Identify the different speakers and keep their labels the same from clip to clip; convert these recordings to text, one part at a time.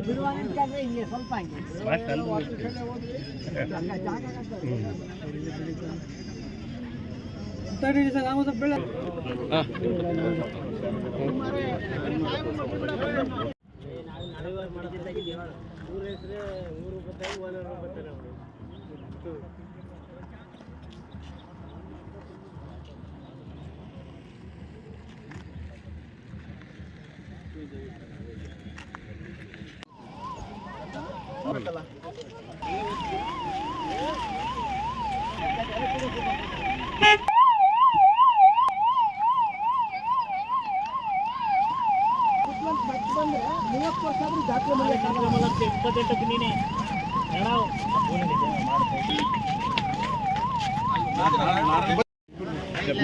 Speaker 1: ಬಿಡುವಾಗಂತಾದ್ರೆ ಹಿಂಗೆ ಸ್ವಲ್ಪ ಹಂಗೆ. ಮೂವತ್ತು ಬರ್ತಾರೆ ಆದ್ರೂ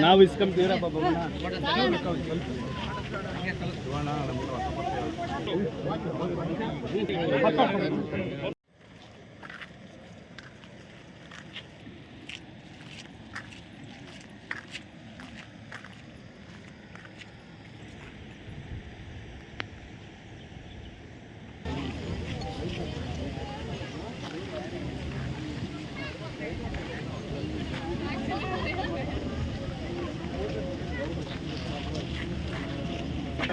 Speaker 2: ನಾವು ಇಸ್ಕೊಂತೀರಪ್ಪ ತಿನ್ಕೊಂಡು ಉಣ್ಕೊಂಡು ಇದ್ದೇವೆ ಇಲ್ಲಿ ನಿನಗೆ ಯಾಕೆ
Speaker 3: ಎಲ್ಲ ರೊಟ್ಟಿ
Speaker 2: ಮುಂದಿಟ್ಟು ನಾವು ಬಿಡ್ಬೇಕು ಫೋಟೋ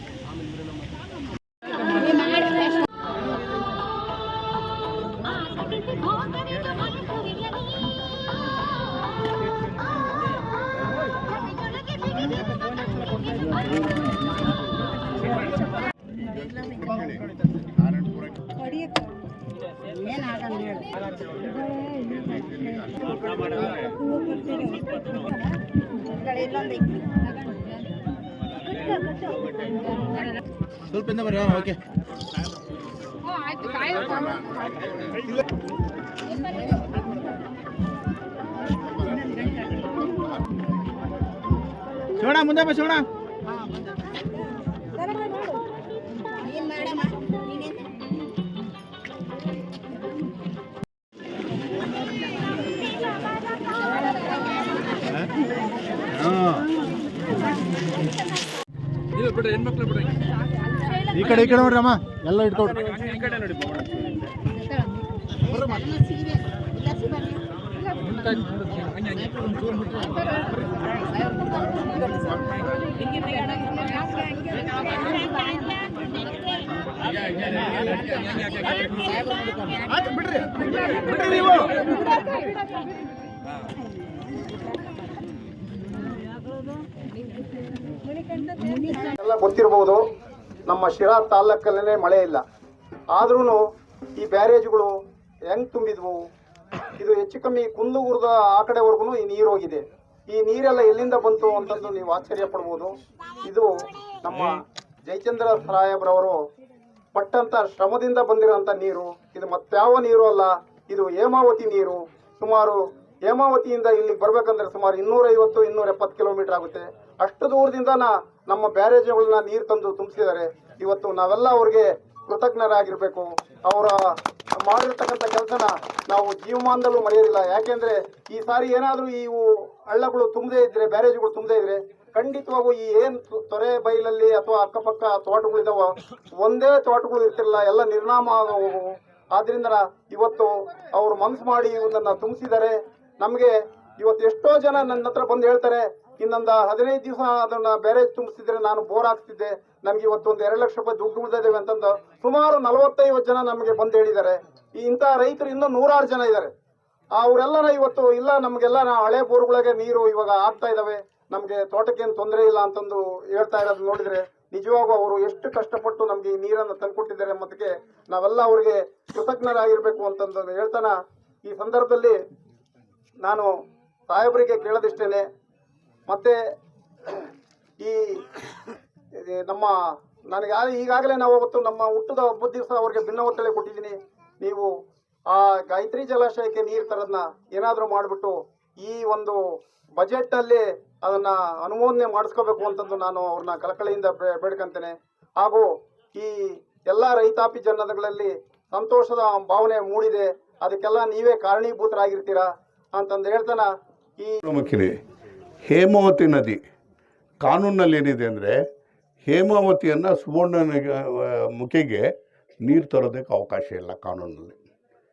Speaker 2: ಸ್ವಲ್ಪ ಇಂದ ಬರ್ರಿ ಓಕೆ. ಶಿವಣ ಮುಂದೆ ಬಾ ಶಿವಣ ಈ ಕಡೆ ಈ ಕಡೆ ನೋಡ್ರಿ ಅಮ್ಮ ಎಲ್ಲ ಇಟ್ಕೊಡ್ರಿ ಈ ಕಡೆ ನೋಡಿ ಬಿಡ್ರಿ ಬಿಡ್ರಿ ನೀವು
Speaker 4: ಎಲ್ಲ ಗೊತ್ತಿರಬಹುದು, ನಮ್ಮ ಶಿರಾ ತಾಲ್ಲೂಕಲ್ಲೇ ಮಳೆ ಇಲ್ಲ. ಆದ್ರೂ ಈ ಬ್ಯಾರೇಜ್ಗಳು ಹೆಂಗ್ ತುಂಬಿದ್ವು? ಇದು ಹೆಚ್ಚು ಕಮ್ಮಿ ಕುಂದೂರದ ಆ ಕಡೆವರೆಗೂ ಈ ನೀರು ಹೋಗಿದೆ. ಈ ನೀರೆಲ್ಲ ಎಲ್ಲಿಂದ ಬಂತು ಅಂತಂದು ನೀವು ಆಶ್ಚರ್ಯ ಪಡ್ಬೋದು. ಇದು ನಮ್ಮ ಜಯಚಂದ್ರ ಸಾಹೇಬ್ರವರು ಪಟ್ಟಂತ ಶ್ರಮದಿಂದ ಬಂದಿರೋಂಥ ನೀರು. ಇದು ಮತ್ತಾವ ನೀರು ಅಲ್ಲ, ಇದು ಹೇಮಾವತಿ ನೀರು. ಸುಮಾರು ಹೇಮಾವತಿಯಿಂದ ಇಲ್ಲಿಗೆ ಬರ್ಬೇಕಂದ್ರೆ ಸುಮಾರು ಇನ್ನೂರೈವತ್ತು ಇನ್ನೂರ ಎಪ್ಪತ್ತು ಕಿಲೋಮೀಟರ್ ಆಗುತ್ತೆ. ಅಷ್ಟು ದೂರದಿಂದ ನಮ್ಮ ಬ್ಯಾರೇಜ್ಗಳನ್ನ ನೀರು ತಂದು ತುಂಬಿಸಿದ್ದಾರೆ. ಇವತ್ತು ನಾವೆಲ್ಲ ಅವ್ರಿಗೆ ಕೃತಜ್ಞರಾಗಿರ್ಬೇಕು. ಅವರ ಮಾಡಿರ್ತಕ್ಕಂಥ ಕೆಲಸನ ನಾವು ಜೀವಮಾನದಲ್ಲೂ ಮರೆಯೋದಿಲ್ಲ. ಯಾಕೆಂದ್ರೆ ಈ ಸಾರಿ ಏನಾದರೂ ಇವು ಹಳ್ಳಗಳು ತುಂಬದೇ ಇದ್ರೆ, ಬ್ಯಾರೇಜ್ಗಳು ತುಂಬದೇ ಇದ್ರೆ ಖಂಡಿತವಾಗೂ ಈ ಏನ್ ತೊರೆ ಬೈಲಲ್ಲಿ ಅಥವಾ ಅಕ್ಕಪಕ್ಕ ತೋಟಗಳಿದಾವ ಒಂದೇ ತೋಟಗಳು ಇರ್ತಿರಲ್ಲ ಎಲ್ಲ ನಿರ್ನಾಮ ಆಗೋವು. ಆದ್ರಿಂದ ಇವತ್ತು ಅವರು ಮನಸ್ಸು ಮಾಡಿ ಇವನ್ನ ತುಂಬಿಸಿದ್ದಾರೆ. ನಮಗೆ ಇವತ್ತು ಎಷ್ಟೋ ಜನ ನನ್ನ ಹತ್ರ ಬಂದು ಹೇಳ್ತಾರೆ ಇನ್ನೊಂದು ಹದಿನೈದು ದಿವಸ ಅದನ್ನ ಬೇರೆ ತುಂಬಿಸಿದ್ರೆ ನಾನು ಬೋರ್ ಹಾಕ್ತಿದ್ದೆ ನಮ್ಗೆ ಇವತ್ತು ಒಂದು ಎರಡು ಲಕ್ಷ ರೂಪಾಯಿ ದುಡ್ಡು ಉಳಿದಿದ್ದೇವೆ ಅಂತಂದು ಸುಮಾರು ನಲವತ್ತೈವತ್ತು ಜನ ನಮಗೆ ಬಂದು ಹೇಳಿದ್ದಾರೆ. ಈ ಇಂಥ ರೈತರು ಇನ್ನೂ ನೂರಾರು ಜನ ಇದ್ದಾರೆ. ಅವರೆಲ್ಲರ ಇವತ್ತು ಇಲ್ಲ, ನಮಗೆಲ್ಲ ಹಳೆ ಬೋರ್ಗಳಿಗೆ ನೀರು ಇವಾಗ ಆಗ್ತಾ ಇದಾವೆ. ನಮಗೆ ತೋಟಕ್ಕೇನು ತೊಂದರೆ ಇಲ್ಲ ಅಂತಂದು ಹೇಳ್ತಾ ಇರೋದು ನೋಡಿದ್ರೆ ನಿಜವಾಗೂ ಅವರು ಎಷ್ಟು ಕಷ್ಟಪಟ್ಟು ನಮಗೆ ಈ ನೀರನ್ನು ತಂದುಕೊಟ್ಟಿದ್ದಾರೆ ಎಂಬುದಕ್ಕೆ ನಾವೆಲ್ಲ ಅವರಿಗೆ ಕೃತಜ್ಞರಾಗಿರ್ಬೇಕು ಅಂತಂದು ಹೇಳ್ತಾನ. ಈ ಸಂದರ್ಭದಲ್ಲಿ ನಾನು ಸಾಹೇಬರಿಗೆ ಕೇಳೋದಿಷ್ಟೇನೆ. ಮತ್ತೆ ಈ ನಮ್ಮ, ನನಗೆ ಈಗಾಗಲೇ ನಾವು ಅವತ್ತು ನಮ್ಮ ಹುಟ್ಟದ ಹಬ್ಬದ ದಿವಸ ಅವ್ರಿಗೆ ಭಿನ್ನ ಒತ್ತಳೆ ಕೊಟ್ಟಿದ್ದೀನಿ. ನೀವು ಆ ಗಾಯತ್ರಿ ಜಲಾಶಯಕ್ಕೆ ನೀರು ತರೋದನ್ನ ಏನಾದರೂ ಮಾಡಿಬಿಟ್ಟು ಈ ಒಂದು ಬಜೆಟ್ ಅಲ್ಲಿ ಅದನ್ನ ಅನುಮೋದನೆ ಮಾಡಿಸ್ಕೋಬೇಕು ಅಂತಂದು ನಾನು ಅವ್ರನ್ನ ಕಳಕಳಿಯಿಂದ ಬೇಡ್ಕಂತೇನೆ. ಹಾಗೂ ಈ ಎಲ್ಲ ರೈತಾಪಿ ಜನಗಳಲ್ಲಿ ಸಂತೋಷದ ಭಾವನೆ ಮೂಡಿದೆ. ಅದಕ್ಕೆಲ್ಲ ನೀವೇ ಕಾರಣೀಭೂತರಾಗಿರ್ತೀರಾ ಅಂತಂದು ಹೇಳ್ತಾನ. ಈ
Speaker 5: ಹೇಮಾವತಿ ನದಿ. ಕಾನೂನಲ್ಲಿ ಏನಿದೆ ಅಂದರೆ ಹೇಮಾವತಿಯನ್ನು ಸುವರ್ಣ ಮುಖಿಗೆ ನೀರು ತರೋದಕ್ಕೆ ಅವಕಾಶ ಇಲ್ಲ ಕಾನೂನಲ್ಲಿ.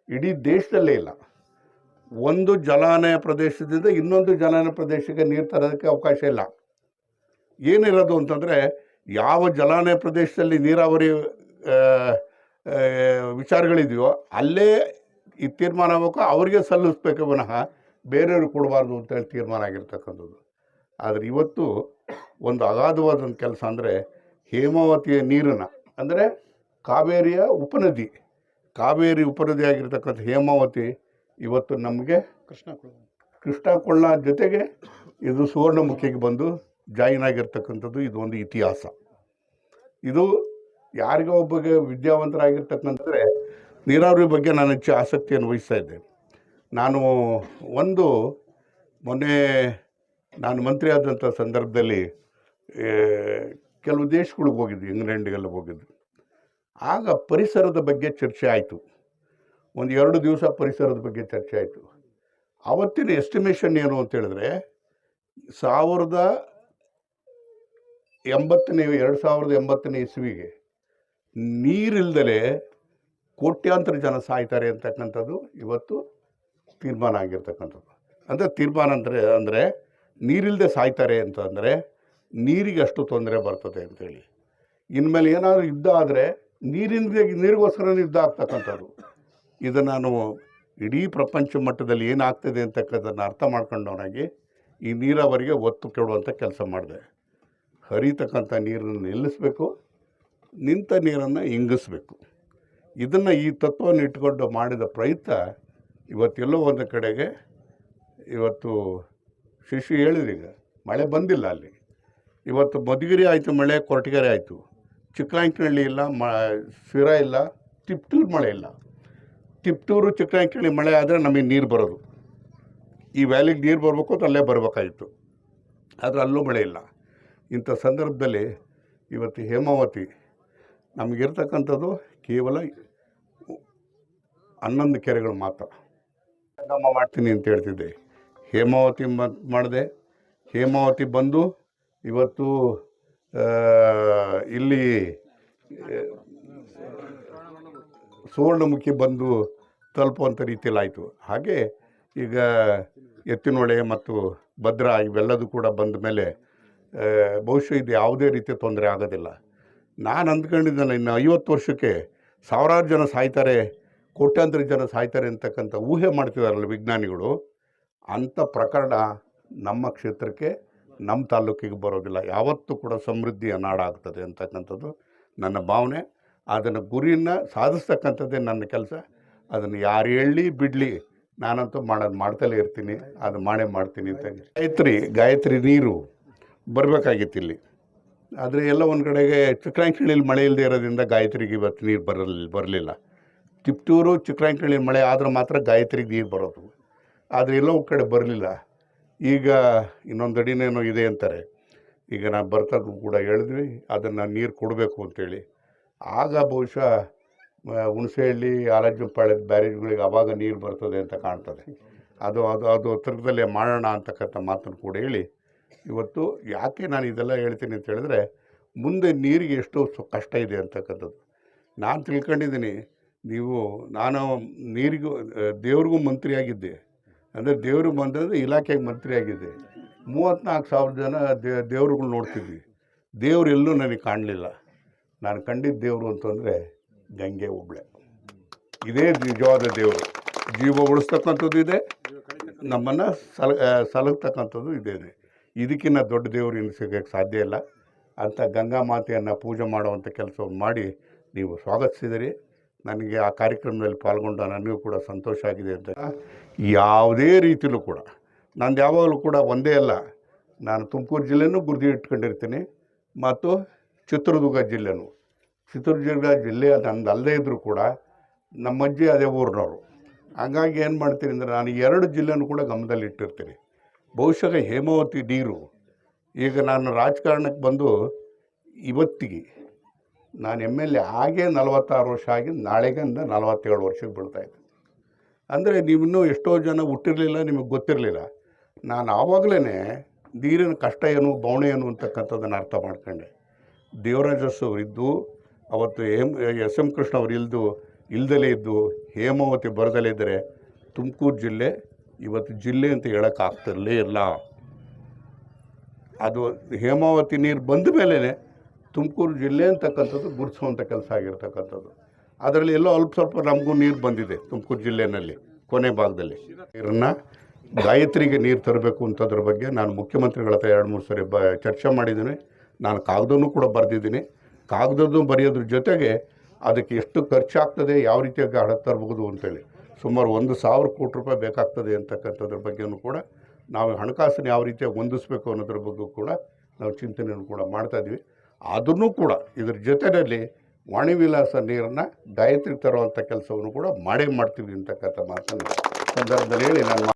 Speaker 5: ಇಡೀ ದೇಶದಲ್ಲೇ ಇಲ್ಲ. ಒಂದು ಜಲಾನಯ ಪ್ರದೇಶದಿಂದ ಇನ್ನೊಂದು ಜಲಾನಯ ಪ್ರದೇಶಕ್ಕೆ ನೀರು ತರೋದಕ್ಕೆ ಅವಕಾಶ ಇಲ್ಲ. ಏನಿರೋದು ಅಂತಂದರೆ ಯಾವ ಜಲಾನಯ ಪ್ರದೇಶದಲ್ಲಿ ನೀರಾವರಿ ವಿಚಾರಗಳಿದೆಯೋ ಅಲ್ಲೇ ಈ ತೀರ್ಮಾನ ಆಗಬೇಕು, ಅವರಿಗೆ ಸಲ್ಲಿಸ್ಬೇಕು ವಿನಃ ಬೇರೆಯವ್ರಿಗೆ ಕೊಡಬಾರ್ದು ಅಂತೇಳಿ ತೀರ್ಮಾನ ಆಗಿರ್ತಕ್ಕಂಥದ್ದು. ಆದರೆ ಇವತ್ತು ಒಂದು ಅಗಾಧವಾದಂಥ ಕೆಲಸ ಅಂದರೆ ಹೇಮಾವತಿಯ ನೀರನ್ನು ಅಂದರೆ ಕಾವೇರಿಯ ಉಪನದಿ. ಕಾವೇರಿ ಉಪನದಿ ಆಗಿರ್ತಕ್ಕಂಥ ಹೇಮಾವತಿ ಇವತ್ತು ನಮಗೆ
Speaker 2: ಕೃಷ್ಣ
Speaker 5: ಕೃಷ್ಣ ಕೊಳ್ಳ ಜೊತೆಗೆ ಇದು ಸುವರ್ಣಮುಖಿಗೆ ಬಂದು ಜಾಯಿನ್ ಆಗಿರ್ತಕ್ಕಂಥದ್ದು ಇದು ಒಂದು ಇತಿಹಾಸ. ಇದು ಯಾರಿಗೋ ಒಬ್ಬಗೆ ವಿದ್ಯಾವಂತರಾಗಿರ್ತಕ್ಕಂಥದ್ರೆ ನೀರಾವರಿ ಬಗ್ಗೆ ನಾನು ಹೆಚ್ಚು ಆಸಕ್ತಿಯನ್ನು ವಹಿಸ್ತಾ ಇದ್ದೆ ನಾನು ಒಂದು ಮೊನ್ನೆ ನಾನು ಮಂತ್ರಿ ಆದಂಥ ಸಂದರ್ಭದಲ್ಲಿ ಕೆಲವು ದೇಶಗಳಿಗೆ ಹೋಗಿದ್ವಿ ಇಂಗ್ಲೆಂಡ್ಗೆಲ್ಲ ಹೋಗಿದ್ವಿ ಆಗ ಪರಿಸರದ ಬಗ್ಗೆ ಚರ್ಚೆ ಆಯಿತು. ಒಂದು ಎರಡು ದಿವಸ ಪರಿಸರದ ಬಗ್ಗೆ ಚರ್ಚೆ ಆಯಿತು. ಅವತ್ತಿನ ಎಸ್ಟಿಮೇಷನ್ ಏನು ಅಂತ ಹೇಳಿದ್ರೆ, ಸಾವಿರದ ಎಂಬತ್ತನೇ, ಎರಡು ಸಾವಿರದ ಎಂಬತ್ತನೇ ಇಸ್ವಿಗೆ ನೀರಿಲ್ದಲೇ ಕೋಟ್ಯಾಂತರ ಜನ ಸಾಯ್ತಾರೆ ಅಂತಕ್ಕಂಥದ್ದು ಇವತ್ತು ತೀರ್ಮಾನ ಆಗಿರ್ತಕ್ಕಂಥದ್ದು. ಅಂದರೆ ತೀರ್ಮಾನ ಅಂದರೆ ಅಂದರೆ ನೀರಿಲ್ಲದೆ ಸಾಯ್ತಾರೆ ಅಂತಂದರೆ ನೀರಿಗೆ ಅಷ್ಟು ತೊಂದರೆ ಬರ್ತದೆ ಅಂತೇಳಿ. ಇನ್ಮೇಲೆ ಏನಾದರೂ ಯುದ್ಧ ಆದರೆ ನೀರಿಂದ ನೀರಿಗೋಸ್ಕರ ಯುದ್ಧ ಆಗ್ತಕ್ಕಂಥದ್ದು. ಇದು ನಾನು ಇಡೀ ಪ್ರಪಂಚ ಮಟ್ಟದಲ್ಲಿ ಏನಾಗ್ತದೆ ಅಂತಕ್ಕಂಥದ್ದನ್ನು ಅರ್ಥ ಮಾಡ್ಕೊಂಡವನಾಗಿ ಈ ನೀರಾವರಿಗೆ ಒತ್ತು ಕೆಡುವಂಥ ಕೆಲಸ ಮಾಡಿದೆ. ಹರಿತಕ್ಕಂಥ ನೀರನ್ನು ನಿಲ್ಲಿಸಬೇಕು, ನಿಂತ ನೀರನ್ನು ಇಂಗಿಸ್ಬೇಕು. ಇದನ್ನು ಈ ತತ್ವವನ್ನು ಇಟ್ಕೊಂಡು ಮಾಡಿದ ಪ್ರಯತ್ನ ಇವತ್ತೆಲ್ಲೋ ಒಂದು ಕಡೆಗೆ ಇವತ್ತು ಶಿಶು ಈಗ, ಮಳೆ ಬಂದಿಲ್ಲ ಅಲ್ಲಿ. ಇವತ್ತು ಮಧುಗಿರಿ ಆಯಿತು ಮಳೆ, ಕೊರಟಗೆರೆ ಆಯಿತು. ಚಿಕ್ಕನಾಯಕನಹಳ್ಳಿ ಇಲ್ಲ, ಮ, ಶಿರ ಇಲ್ಲ, ತಿಪ್ಟೂರು ಮಳೆ ಇಲ್ಲ. ತಿಪ್ಟೂರು ಚಿಕ್ಕನಾಯಕನಹಳ್ಳಿ ಮಳೆ ಆದರೆ ನಮಗೆ ನೀರು ಬರೋದು. ಈ ವ್ಯಾಲಿಗೆ ನೀರು ಬರಬೇಕು ಅಂತ ಅಲ್ಲೇ ಬರಬೇಕಾಗಿತ್ತು. ಆದರೆ ಅಲ್ಲೂ ಮಳೆ ಇಲ್ಲ. ಇಂಥ ಸಂದರ್ಭದಲ್ಲಿ ಇವತ್ತು ಹೇಮಾವತಿ ನಮಗಿರ್ತಕ್ಕಂಥದ್ದು ಕೇವಲ ಹನ್ನೊಂದು ಕೆರೆಗಳು ಮಾತ್ರ. ಸಂಗಮ ಮಾಡ್ತೀನಿ ಅಂತ ಹೇಳ್ತಿದ್ದೆ. ಹೇಮಾವತಿ ಮಾಡಿದೆ. ಹೇಮಾವತಿ ಬಂದು ಇವತ್ತು ಇಲ್ಲಿ ಸುವರ್ಣಮುಖಿ ಬಂದು ತಲುಪುವಂಥ ರೀತಿಯಲ್ಲಿ ಆಯಿತು. ಹಾಗೆ ಈಗ ಎತ್ತಿನೊಳೆ ಮತ್ತು ಭದ್ರಾ ಇವೆಲ್ಲದೂ ಕೂಡ ಬಂದ ಮೇಲೆ ಬಹುಶಃ ಇದು ಯಾವುದೇ ರೀತಿಯ ತೊಂದರೆ ಆಗೋದಿಲ್ಲ. ನಾನು ಅಂದ್ಕೊಂಡಿದ್ದೇನೆ, ಇನ್ನು ಐವತ್ತು ವರ್ಷಕ್ಕೆ ಸಾವಿರಾರು ಜನ ಸಾಯ್ತಾರೆ. ಕೋಟ್ಯಾಂತರ ಜನ ಸಾಯ್ತಾರೆ ಅಂತಕ್ಕಂಥ ಊಹೆ ಮಾಡ್ತಿದಾರಲ್ಲ ವಿಜ್ಞಾನಿಗಳು, ಅಂಥ ಪ್ರಕರಣ ನಮ್ಮ ಕ್ಷೇತ್ರಕ್ಕೆ, ನಮ್ಮ ತಾಲೂಕಿಗೆ ಬರೋದಿಲ್ಲ. ಯಾವತ್ತೂ ಕೂಡ ಸಮೃದ್ಧಿಯ ನಾಡಾಗ್ತದೆ ಅಂತಕ್ಕಂಥದ್ದು ನನ್ನ ಭಾವನೆ. ಅದನ್ನು ಗುರಿಯನ್ನು ಸಾಧಿಸ್ತಕ್ಕಂಥದ್ದೇ ನನ್ನ ಕೆಲಸ. ಅದನ್ನು ಯಾರು ಹೇಳಿ ಬಿಡಲಿ. ನಾನಂತೂ ಮಾಡೋದು ಮಾಡ್ತಲೇ ಇರ್ತೀನಿ. ಅದು ಮಾಡೇ ಮಾಡ್ತೀನಿ ಅಂತ ಗಾಯತ್ರಿ ಗಾಯತ್ರಿ ನೀರು ಬರಬೇಕಾಗಿತ್ತು ಇಲ್ಲಿ. ಆದರೆ ಎಲ್ಲ ಒಂದು ಕಡೆಗೆ ಚಿಕ್ಕನಾಯಕನಹಳ್ಳಿಲಿ ಮಳೆ ಇಲ್ಲದೆ ಇರೋದ್ರಿಂದ ಗಾಯತ್ರಿಗೆ ಇವತ್ತು ನೀರು ಬರಲಿಲ್ಲ. ಬರಲಿಲ್ಲ. ತಿಪ್ಟೂರು ಚಿಕ್ಕರಂಕಳ್ಳಿ ಮಳೆ ಆದರೆ ಮಾತ್ರ ಗಾಯತ್ರಿಗೆ ನೀರು ಬರೋದು. ಆದರೆ ಎಲ್ಲೋ ಒಂದು ಕಡೆ ಬರಲಿಲ್ಲ. ಈಗ ಇನ್ನೊಂದು ಅಡಿನೇನೋ ಇದೆ ಅಂತಾರೆ. ಈಗ ನಾನು ಬರ್ತದ್ದು ಕೂಡ ಹೇಳಿದ್ವಿ, ಅದನ್ನು ನೀರು ಕೊಡಬೇಕು ಅಂತೇಳಿ. ಆಗ ಬಹುಶಃ ಹುಣಸೆಹಳ್ಳಿ, ಆಲಜ್ಜಂಪಾಳ್ಯದ ಬ್ಯಾರೇಜ್ಗಳಿಗೆ ಆವಾಗ ನೀರು ಬರ್ತದೆ ಅಂತ ಕಾಣ್ತದೆ. ಅದು ಅದು ಅದು ಹತ್ರದಲ್ಲೇ ಮಾಡೋಣ ಅಂತಕ್ಕಂಥ ಮಾತನ್ನು ಕೂಡ ಹೇಳಿ. ಇವತ್ತು ಯಾಕೆ ನಾನು ಇದೆಲ್ಲ ಹೇಳ್ತೀನಿ ಅಂತ ಹೇಳಿದ್ರೆ, ಮುಂದೆ ನೀರಿಗೆ ಎಷ್ಟು ಕಷ್ಟ ಇದೆ ಅಂತಕ್ಕಂಥದ್ದು. ನಾನು ತಿಳ್ಕೊಂಡಿದ್ದೀನಿ ನೀವು ನಾನು ನೀರಿಗೂ ದೇವ್ರಿಗೂ ಮಂತ್ರಿಯಾಗಿದ್ದೆ. ಅಂದರೆ ದೇವ್ರಿಗೆ ಬಂದರೆ ಇಲಾಖೆಗೆ ಮಂತ್ರಿ ಆಗಿದ್ದೆ ಮೂವತ್ತ್ನಾಲ್ಕು ಸಾವಿರ ಜನ ದೇ ದೇವ್ರುಗಳು ನೋಡ್ತಿದ್ವಿ. ದೇವ್ರು ಎಲ್ಲೂ ನನಗೆ ಕಾಣಲಿಲ್ಲ. ನಾನು ಕಂಡಿದ್ದ ದೇವರು ಅಂತಂದರೆ ಗಂಗೆ ಒಬ್ಳೆ ಇದೇ ನಿಜವಾದ ದೇವರು. ಜೀವ ಉಳಿಸ್ತಕ್ಕಂಥದ್ದು ಇದೆ. ನಮ್ಮನ್ನು ಸಲ ಸಲಗ್ತಕ್ಕಂಥದ್ದು ಇದೆ. ಇದಕ್ಕಿಂತ ದೊಡ್ಡ ದೇವರು ಸಿಗೋಕ್ಕೆ ಸಾಧ್ಯ ಇಲ್ಲ. ಅಂಥ ಗಂಗಾ ಮಾತೆಯನ್ನು ಪೂಜೆ ಮಾಡುವಂಥ ಕೆಲಸವನ್ನು ಮಾಡಿ ನೀವು ಸ್ವಾಗತಿಸಿದಿರಿ. ನನಗೆ ಆ ಕಾರ್ಯಕ್ರಮದಲ್ಲಿ ಪಾಲ್ಗೊಂಡ ನನಗೂ ಕೂಡ ಸಂತೋಷ ಆಗಿದೆ ಅಂತ ಯಾವುದೇ ರೀತಿಯಲ್ಲೂ ಕೂಡ. ನಂದು ಯಾವಾಗಲೂ ಕೂಡ ಒಂದೇ ಅಲ್ಲ. ನಾನು ತುಮಕೂರು ಜಿಲ್ಲೆನೂ ಗುರುತು ಇಟ್ಕೊಂಡಿರ್ತೀನಿ. ಮತ್ತು ಚಿತ್ರದುರ್ಗ ಜಿಲ್ಲೆನೂ. ಚಿತ್ರದುರ್ಗ ಜಿಲ್ಲೆ ನಂದು ಅಲ್ಲದೇ ಇದ್ದರೂ ಕೂಡ ನಮ್ಮ ಅಜ್ಜಿ ಅದೇ ಊರಿನವರು. ಹಂಗಾಗಿ ಏನು ಮಾಡ್ತೀನಿ ಅಂದರೆ ನಾನು ಎರಡು ಜಿಲ್ಲೆನೂ ಕೂಡ ಗಮನದಲ್ಲಿ ಇಟ್ಟಿರ್ತೀನಿ. ಬಹುಶಃ ಹೇಮಾವತಿ ನೀರು. ಈಗ ನಾನು ರಾಜಕಾರಣಕ್ಕೆ ಬಂದು ಇವತ್ತಿಗೆ ನಾನು ಎಂ ಎಲ್ ಎ ಆಗೇ ನಲವತ್ತಾರು ವರ್ಷ ಆಗಿ ನಾಳೆಗಿಂದ ನಲವತ್ತೇಳು ವರ್ಷಕ್ಕೆ ಬೀಳ್ತಾ ಇದೆ ಅಂದರೆ ನೀವಿನ್ನೂ ಎಷ್ಟೋ ಜನ ಹುಟ್ಟಿರಲಿಲ್ಲ, ನಿಮಗೆ ಗೊತ್ತಿರಲಿಲ್ಲ. ನಾನು ಆವಾಗಲೇ ನೀರಿನ ಕಷ್ಟ ಏನು ಬವಣೆ ಏನು ಅಂತಕ್ಕಂಥದ್ದನ್ನು ಅರ್ಥ ಮಾಡ್ಕೊಂಡೆ. ದೇವರಾಜಸ್ ಅವರಿದ್ದು, ಅವತ್ತು ಹೇಮ್ ಎಸ್ ಎಂ ಕೃಷ್ಣ ಅವರು ಇಲ್ದು, ಇಲ್ದಲೇ ಇದ್ದು, ಹೇಮಾವತಿ ಬರದಲ್ಲೇ ಇದ್ದರೆ ತುಮಕೂರು ಜಿಲ್ಲೆ, ಇವತ್ತು ಜಿಲ್ಲೆ ಅಂತ ಹೇಳೋಕ್ಕಾಗ್ತಿರಲೇ ಇಲ್ಲ. ಅದು ಹೇಮಾವತಿ ನೀರು ಬಂದ ಮೇಲೆ ತುಮಕೂರು ಜಿಲ್ಲೆ ಅಂತಕ್ಕಂಥದ್ದು ಗುರುತಿಸುವಂಥ ಕೆಲಸ ಆಗಿರ್ತಕ್ಕಂಥದ್ದು. ಅದರಲ್ಲಿ ಎಲ್ಲೋ ಅಲ್ಪ ಸ್ವಲ್ಪ ನಮಗೂ ನೀರು ಬಂದಿದೆ ತುಮಕೂರು ಜಿಲ್ಲೆಯಲ್ಲಿ ಕೊನೆ ಭಾಗದಲ್ಲಿ. ನೀರನ್ನು ಗಾಯತ್ರಿಗೆ ನೀರು ತರಬೇಕು ಅಂತದ್ರ ಬಗ್ಗೆ ನಾನು ಮುಖ್ಯಮಂತ್ರಿಗಳ ಹತ್ರ ಎರಡು ಮೂರು ಸರಿ ಬ ಚರ್ಚೆ ಮಾಡಿದ್ದೀನಿ. ನಾನು ಕಾಗದನೂ ಕೂಡ ಬರೆದಿದ್ದೀನಿ. ಕಾಗದದ್ದು ಬರೆಯೋದ್ರ ಜೊತೆಗೆ ಅದಕ್ಕೆ ಎಷ್ಟು ಖರ್ಚಾಗ್ತದೆ, ಯಾವ ರೀತಿಯಾಗಿ ಹಣ ತರಬಹುದು ಅಂತೇಳಿ. ಸುಮಾರು ಒಂದು ಸಾವಿರ ಕೋಟಿ ರೂಪಾಯಿ ಬೇಕಾಗ್ತದೆ ಅಂತಕ್ಕಂಥದ್ರ ಬಗ್ಗೆಯೂ ಕೂಡ ನಾವು ಹಣಕಾಸನ್ನು ಯಾವ ರೀತಿಯಾಗಿ ಹೊಂದಿಸ್ಬೇಕು ಅನ್ನೋದ್ರ ಬಗ್ಗೆ ಕೂಡ ನಾವು ಚಿಂತನೆಯನ್ನು ಕೂಡ ಮಾಡ್ತಾ ಇದ್ವಿ ಅದನ್ನು ಕೂಡ ಇದರ ಜೊತೆಯಲ್ಲಿ ವಾಣಿ ವಿಲಾಸ ನೀರನ್ನು ಗಾಯತ್ರಿಗೆ ತರುವಂಥ ಕೆಲಸವನ್ನು ಕೂಡ ಮಾಡೇ ಮಾಡ್ತೀವಿ ಅಂತಕ್ಕಂಥ ಮಾತನ್ನು ಸಂದರ್ಭದಲ್ಲಿ ಹೇಳಿ ನಾನು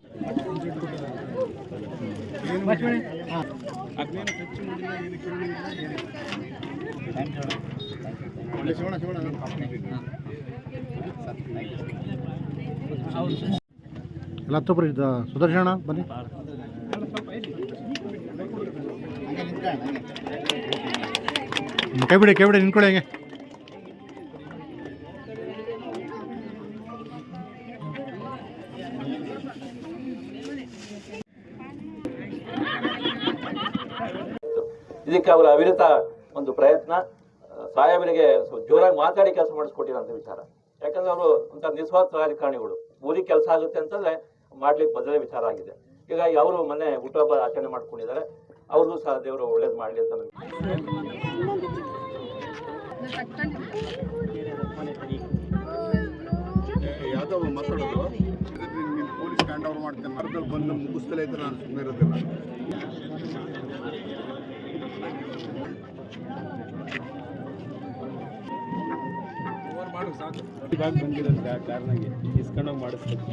Speaker 2: ಎಲ್ಲ ಸುದರ್ಶನ ಬನ್ನಿ. ಕೈ ಬಿಡಿ ಕೈ ಬಿಡಿ ನಿಂತ್ಕೊಳ್ಳಿ ಹಂಗೆ.
Speaker 6: ಇದಕ್ಕೆ ಅವರ ಅವಿರತ ಒಂದು ಪ್ರಯತ್ನ ಸಾಹೇಬರಿಗೆ ಜೋರಾಗಿ ಮಾತಾಡಿ ಕೆಲಸ ಮಾಡಿಸ್ಕೊಟ್ಟಿರೋಂಥ ವಿಚಾರ. ಯಾಕಂದ್ರೆ ಅವರು ಒಂಥರ ನಿಸ್ವಾರ್ಥ ರಾಜಕಾರಣಿಗಳು. ಊರಿಗೆ ಕೆಲಸ ಆಗುತ್ತೆ ಅಂತಂದ್ರೆ ಮಾಡ್ಲಿಕ್ಕೆ ಬದಲೇ ವಿಚಾರ ಆಗಿದೆ. ಹೀಗಾಗಿ ಅವರು ಮನೆ ಹುಟ್ಟುಹಬ್ಬ ಆಚರಣೆ ಮಾಡ್ಕೊಂಡಿದ್ದಾರೆ. ಅವ್ರಿಗೂ ಸಹ ದೇವರು ಒಳ್ಳೇದು ಮಾಡಲಿ ಅಂತ
Speaker 5: ಪೊಲೀಸ್ ಹ್ಯಾಂಡ್ ಓವರ್ ಮಾಡ್ತೇನೆ. ಮರದಲ್ಲಿ ಬಂದು ಮುಗಿಸ್ತಲೇ ಇದ್ರೆ ನಾನು ಸುಮ್ಮನೆ ಇರೋದಿಲ್ಲ.
Speaker 3: ಇವಾಗ ಬಂದಿರೋದು ಕಾರಣಕ್ಕೆ ಇಸ್ಕೊಂಡೋಗಿ ಮಾಡಿಸ್ಬೇಕು.